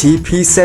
TP7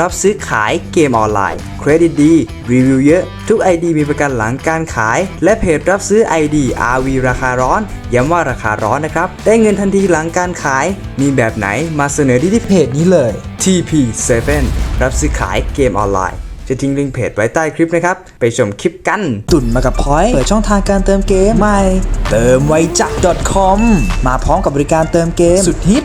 รับซื้อขายเกมออนไลน์ เครดิตดี รีวิวเยอะ ทุก ID มีประกันหลังการขาย และเพจรับซื้อ ID RV ราคาร้อน ย้ำว่าราคาร้อนนะครับ ได้เงินทันทีหลังการขาย มีแบบไหนมาเสนอที่ที่เพจนี้เลย TP7 รับซื้อขายเกมออนไลน์จะทิ้งลิงก์เพจไว้ใต้คลิปนะครับ ไปชมคลิปกัน ตุ่นมากับพอยต์เปิดช่องทางการเติมเกมใหม่ เติมไวจัก .com มาพร้อมกับบริการเติมเกมสุดฮิต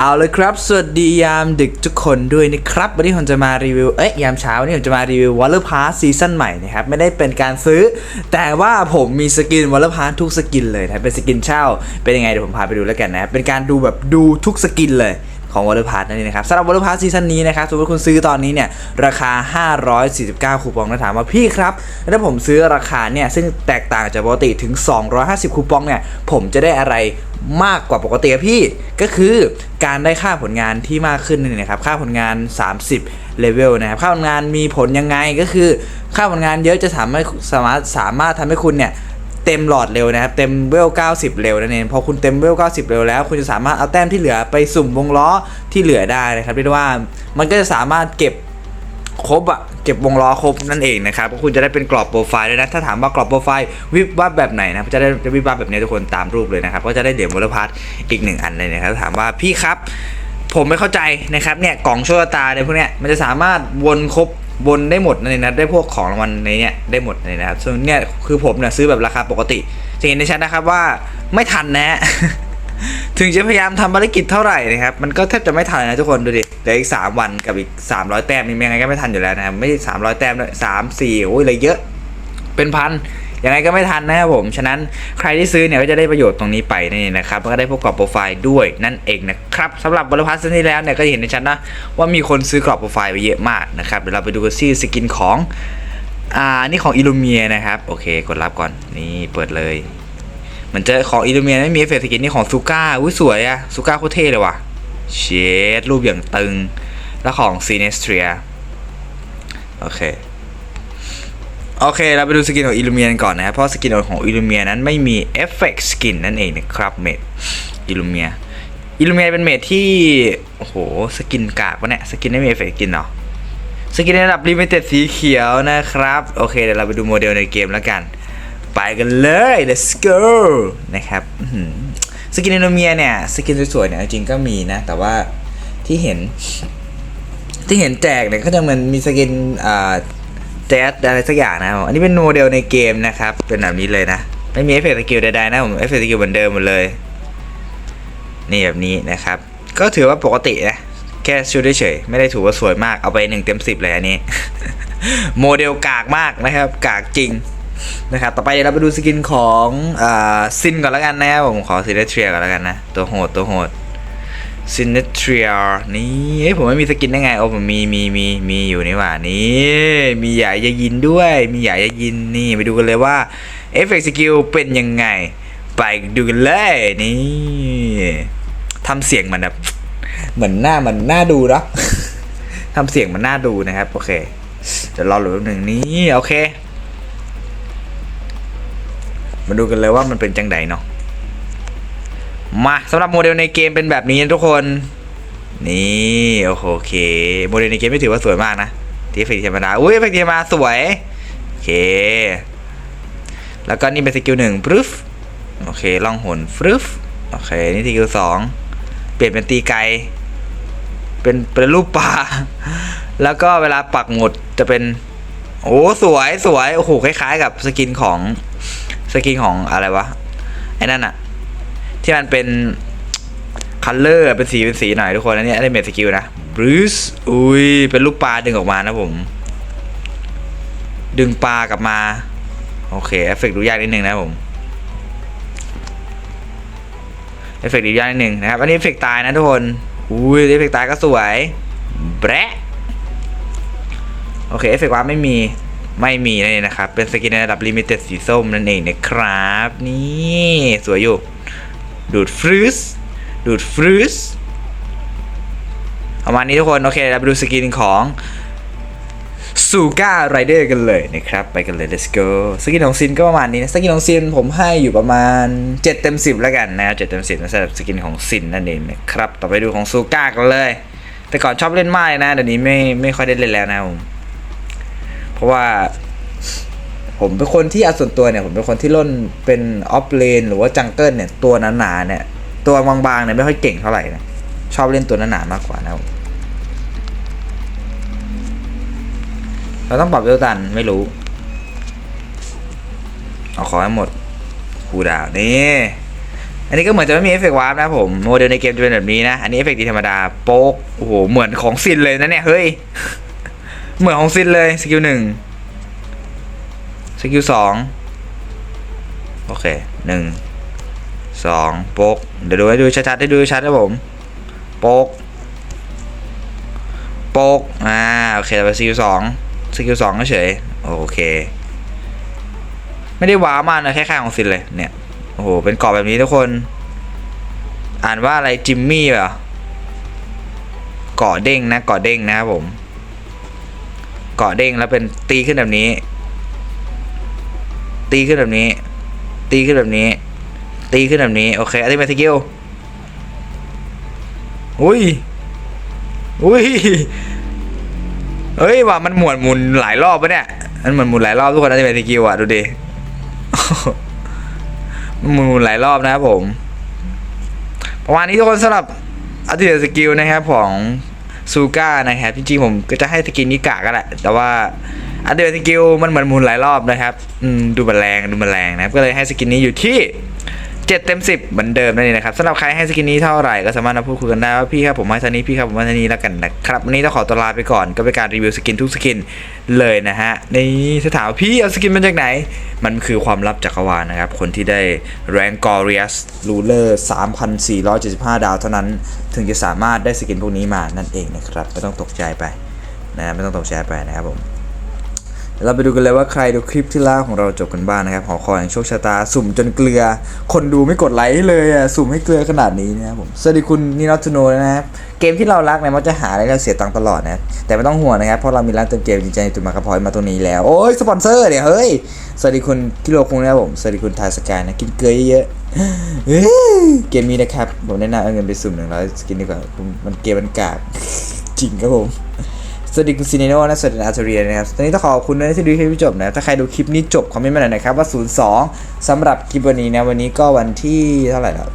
เอาเลยครับ สวัสดียามดึกทุกคนด้วยนะครับ วันนี้ผมจะมารีวิว เอ๊ะยามเช้าวันนี้ผมจะมารีวิว Water Pass ซีซั่นใหม่นะครับ ไม่ได้เป็นการซื้อ แต่ว่าผมมีสกิน Water Pass ทุกสกินเลยนะ เป็นสกินเช่า เป็นยังไงเดี๋ยวผมพาไปดูแล้วกันนะครับ เป็นการดูแบบดูทุกสกินเลย ของ Water Pass นั่นเองนะครับสำหรับ Water Pass ซีซั่นนี้นะครับสมมติคุณซื้อตอนนี้เนี่ยราคา 549 คูปองนะถามว่าพี่ครับถ้าผมซื้อราคาเนี่ยซึ่งแตกต่างจากปกติถึง 250 คูปองเนี่ยผมจะได้อะไรมากกว่าปกติพี่ก็คือการได้ค่าผลงานที่มากขึ้นนี่นะครับค่าผลงาน 30เลเวลนะครับค่าผลงานมีผลยังไงก็คือ ค่าผลงานเยอะจะสามารถสามารถสามารถทำให้คุณเนี่ย เต็มหลอดเร็วนะครับ เต็มเวล 90 เร็วนั่นเองพอคุณเต็มเวล 90 เร็วแล้ว คุณจะสามารถเอาแต้มที่เหลือไปสุ่มวงล้อที่เหลือได้นะครับเรียกว่ามันก็จะสามารถเก็บครบอะเก็บวงล้อครบนั่นเองนะครับคุณจะได้เป็นกรอบโปรไฟล์ด้วยนะ ถ้าถามว่ากรอบโปรไฟล์วิบวับแบบไหนนะจะได้จะวิบวับแบบนี้ทุกคนตามรูปเลยนะครับ ก็จะได้เหรียญวอลพาร์ทอีกหนึ่งอันเลยนะครับ ถามว่าพี่ครับ ผมไม่เข้าใจนะครับเนี่ยกล่องโชคชะตาเนี่ยพวกเนี้ยมันจะสามารถวนครบ บนได้หมดในนั้นได้พวกของรางวัลในเนี้ยได้หมดเลยนะครับ ส่วนเนี่ยคือผมเนี่ยซื้อแบบราคาปกติจะเห็นในชั้นนะครับว่าไม่ทันนะ ถึงจะพยายามทำภารกิจเท่าไหร่นะครับ มันก็แทบจะไม่ทันนะทุกคนดูดิเหลืออีก 3 วันกับอีก 300 แต้มนี่ยังไงก็ไม่ทันอยู่แล้วนะครับไม่ใช่300 แต้มด้วยสามสี่โอ้ยเลยเยอะเป็นพัน ยังไงก็ไม่ทันนะครับผม ฉะนั้นใครที่ซื้อเนี่ยก็จะได้ประโยชน์ตรงนี้ไปนั่นะครับแล้วก็ได้พวกกรอบโปรไฟล์ด้วยนั่นเองนะครับสำหรับบริพัสที่แล้วเนี่ยก็เห็นในชั้นนะว่ามีคนซื้อกรอบโปรไฟล์ไปเยอะมากนะครับเดี๋ยวเราไปดูกันซี่สกินของอ่านี่ของอิลูเมียนะครับโอเคกดรับก่อนนี่เปิดเลยเหมือนเจอของอิลูเมียไม่มีเอฟเฟกต์สกินนี่ของซูก้าอุ้ยสวยอะซูก้าโคตรเท่เลยว่ะเชดรูปอย่างตึงแล้วของซีเนสเทียโอเค โอเค เราไปดูสกินของอิลูเมียนก่อนนะครับเพราะสกินของอิลูเมียนั้นไม่มีเอฟเฟกต์สกินนั่นเองนะครับเมดอิลูเมียอิลูเมียเป็นเมดที่ โอ้โห สกินกากวะเนี่ย สกินไม่มีเอฟเฟกต์สกินเนาะสกินในระดับลิมิเต็ดสีเขียวนะครับ โอเค เดี๋ยวเราไปดูโมเดลในเกมแล้วกัน ไปกันเลย let's go นะครับสกินอิลูเมียเนี่ย สกินสวยๆเนี่ยจริงๆก็มีนะ แต่ว่าที่เห็น ที่เห็นแจกเนี่ยก็จะเหมือนมีสกินอ่า แจ๊สอะไรสักอย่างนะผมอันนี้เป็นโมเดลในเกมนะครับ เป็นแบบนี้เลยนะ ไม่มีเอฟเฟกต์สกิลใดๆนะผมเอฟเฟกต์สกิลเหมือนเดิมหมดเลย นี่แบบนี้นะครับ ก็ถือว่าปกตินะแค่ชุดเฉยไม่ได้ถือว่าสวยมากเอาไปหนึ่งเต็มสิบเลยอันนี้ โมเดลกากมากนะครับ กากจริงนะครับต่อไปเดี๋ยวเราไปดูสกินของอซินก่อนแล้วกันนะครับผมขอซินเดเทรียก่อนแล้วกันนะ ตัวโหดตัวโหด ซินเนทรียนี่เอ้ผมไม่มีสกินได้ไงโอ้ผมมีมีมีมีอยู่นี่หว่านี่มีใหยายายินด้วย มีใหยายายินนี่ไปดูกันเลยว่าเอฟเฟกต์สกิลเป็นยังไง ไปดูกันเลยนี่ทำเสียงมันแบบเหมือนหน้ามันน่าดูเนาะทำเสียงมันน่าดูนะครับ โอเคเดี๋ยวรอหลุหนึ่งนี้โอเค มาดูกันเลยว่ามันเป็นจังไดเนาะ มาสำหรับโมเดลในเกมเป็นแบบนี้นะทุกคน นี่โอเค โมเดลในเกมไม่ถือว่าสวยมากนะที่เฟกต์ธรรมดาอุ้ยเฟกต์ธรรมดาสวย โอเค แล้วก็นี่เป็นสกิลหนึ่งปรึฟโอเคล่องหนฟรึฟโอเค นี่สกิลสองเปลี่ยนเป็นตีไกล เป็นเป็นรูปปลาแล้วก็เวลาปักหมดจะเป็น โอ้สวยสวยโอ้โหคล้ายๆ กับสกินของสกินของอะไรวะไอ้นั่นอะ ที่มันเป็นคัลเลอร์เป็นสีเป็นสีหน่อยทุกคนอันนี้อันนี้เมทสกิลนะบรูซอุ้ยเป็นลูกปลาดึงออกมานะผม ดึงปลากลับมา โอเคเอฟเฟกต์ดูยากนิดนึงนะผมเอฟเฟกต์ดูยากนิดนึงนะครับอันนี้เอฟเฟกต์ตายนะทุกคนอุ้ยเอฟเฟกต์ตายก็สวยแบะโอเคเอฟเฟกต์ว่าไม่มีไม่มีนั่นเองนะครับ เป็นสกินในระดับลิมิเต็ดสีส้มนั่นเองนะครับ นี่ สวยอยู่ ดูดฟรุสดูดฟรุสประมาณนี้ทุกคน โอเคเราไปดูสกินของซูก้าไรเดอร์กันเลยนะครับ ไปกันเลย let's go สกินของซินก็ประมาณนี้นะ สกินของซินผมให้อยู่ประมาณ 7 เต็ม 10 แล้วกันนะ7เต็ม10นะสำหรับสกินของซินนั่นเองนะครับ ต่อไปดูของซูก้ากันเลย แต่ก่อนชอบเล่นมากเลยนะเดี๋ยวนี้ไม่ไม่ค่อยได้เล่นแล้วนะผมเพราะว่า ผมเป็นคนที่อาส่วนตัวเนี่ย ผมเป็นคนที่ล่นเป็นออฟเลนหรือว่าจังเกิลเนี่ยตัวหนาๆเนี่ย ตัวบางๆเนี่ยไม่ค่อยเก่งเท่าไหร่นะชอบเล่นตัวหนาๆมากกว่านะเราต้องปรับเวลตันไม่รู้เอาขอให้หมดคูดาวนี่ อันนี้ก็เหมือนจะไม่มีเอฟเฟกต์วาร์ปนะผม โมเดลในเกมจะเป็นแบบนี้นะ อันนี้เอฟเฟกต์ดีธรรมดาโป๊กโอ้โห เหมือนของซินเลยนะเนี่ย เฮ้ย เหมือนของซินเลยสกิลหนึ่ง กิลสองโอเคหนึ่งสองโป๊กเดี๋ยวดูให้ดูชัดๆให้ดูชัดนะผมโป๊กโป๊กอ่าโอเคไปสกิลสองสกิลสองเฉยโอเค ไม่ได้ว้าวมากนะแค่ข้างของซินเลยเนี่ยโอ้โหเป็นกรอบแบบนี้ทุกคน อ่านว่าอะไรจิมมี่เหรอเกาะเด้งนะเกาะเด้งนะครับผมเกาะเด้งแล้วเป็นตีขึ้นแบบนี้ ตีขึ้นแบบนี้ ตีขึ้นแบบนี้ ตีขึ้นแบบนี้ โอเคอันนี้เป็นสกิลอุ้ยอุ้ยเฮ้ยว่ามันหมุนหมุนหลายรอบปะเนี่ยมันเหมือนหมุนหลายรอบทุกคนอันนี้เป็นสกิลอะดูดิมันหมุนหมุนหลายรอบนะครับผมประมาณนี้ทุกคนสำหรับอัลติเมทสกิลนะครับของซูก้านะครับจริงๆผมก็จะให้สกินนี้กากันแหละแต่ว่า อัลติเมทสกิลมันเหมือนหมุนหลายรอบนะครับอืมดูมันแรงดูมันแรงนะครับก็เลยให้สกินนี้อยู่ที่7เต็ม10 เหมือนเดิมนั่นเองนะครับสำหรับใครให้สกินนี้เท่าไหร่ก็สามารถมาพูดคุยกันได้ว่าพี่ครับผมให้เท่านี้พี่ครับผมให้เท่านี้แล้วกันนะครับวันนี้ต้องขอตัวลาไปก่อนก็เป็นการรีวิวสกินทุกสกินเลยนะฮะในถ้าถามว่าพี่เอาสกินมาจากไหน มันคือความลับจักรวาลนะครับ คนที่ได้แรงกอริอัสรูเลอร์3,475 ดาวเท่านั้น ถึงจะสามารถได้สกินพวกนี้มานั่นเองนะครับไม่ต้องตกใจไปนะไม่ต้องตกใจไปนะครับผม เราไปดูกันเลยว่าใครดูคลิปที่แล้วของเราจบกันบ้างนะครับหอคอยแห่งโชคชะตาสุ่มจนเกลือ คนดูไม่กดไลค์เลยอะสุ่มให้เกลือขนาดนี้นะครับผมสวัสดีคุณนิรัตโนนะครับเกมที่เรารักเนี่ยมันจะหาอะไรเราเสียตังค์ตลอดนะแต่ไม่ต้องห่วงนะครับเพราะเรามีร้านเติมเกมจริงๆตุนมากระพอยมาตรงนี้แล้วโอ้ยสปอนเซอร์เนี่ยเฮ้ยสวัสดีคุณกิโลคุงนะครับผมสวัสดีคุณทายสกายนะกินเกลือเยอะๆเฮ้ยเกมนี้นะครับผมแนะนำเอาเงินไปสุ่มหนึ่งร้อยสกินดีกว่ามันเกมมันกากจริงครับผม สวัสดีคุณซีเนโนนะสวัสดีอาร์เทเรียนะครับ ตอนนี้ต้องขอบคุณนะที่ดูคลิปจบนะ ถ้าใครดูคลิปนี้จบคอมเมนต์มาหน่อยนะครับว่า 02สำหรับคลิปวันนี้นะ วันนี้ก็วันที่เท่าไหร่แล้ว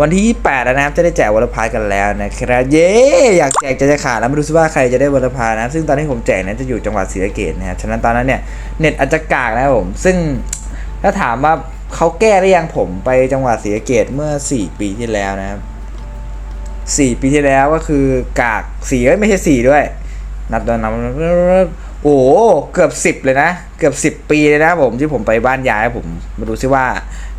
วันที่ 28 แล้วนะครับจะได้แจกวอลพายกันแล้วนะครับเย้อยากแจกจะจะขาดแล้วไม่รู้สิว่าใครจะได้วอลพายนะ ซึ่งตอนที่ผมแจกนั้นจะอยู่จังหวัดศรีสะเกษนะครับฉะนั้นตอนนั้นเนี่ยเน็ตอาจจะกากนะครับผมซึ่งถ้าถามว่าเขาแก้ได้ยังผมไปจังหวัดศรีสะเกษเมื่อ 4 ปีที่แล้วนะครับสี่ปีที่แล้วก็คือกากสีไม่ใช่สีด้วย นับตอนนับโอ้โหเกือบสิบเลยนะ เกือบสิบปีเลยนะผมที่ผมไปบ้านยายผมมาดูซิว่า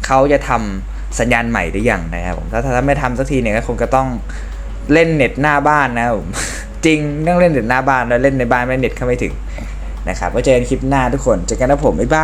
เขาจะทำสัญญาณใหม่หรือยังนะครับผมถ้าถ้าไม่ทำสักทีเนี่ยก็คงจะต้องเล่นเน็ตหน้าบ้านนะครับผมจริงต้องเล่นเน็ตหน้าบ้านแล้วเล่นในบ้านไม่เน็ตเข้าไม่ถึงนะครับไว้เจอกันคลิปหน้าทุกคนเจอกันนะผมบ๊ายบาย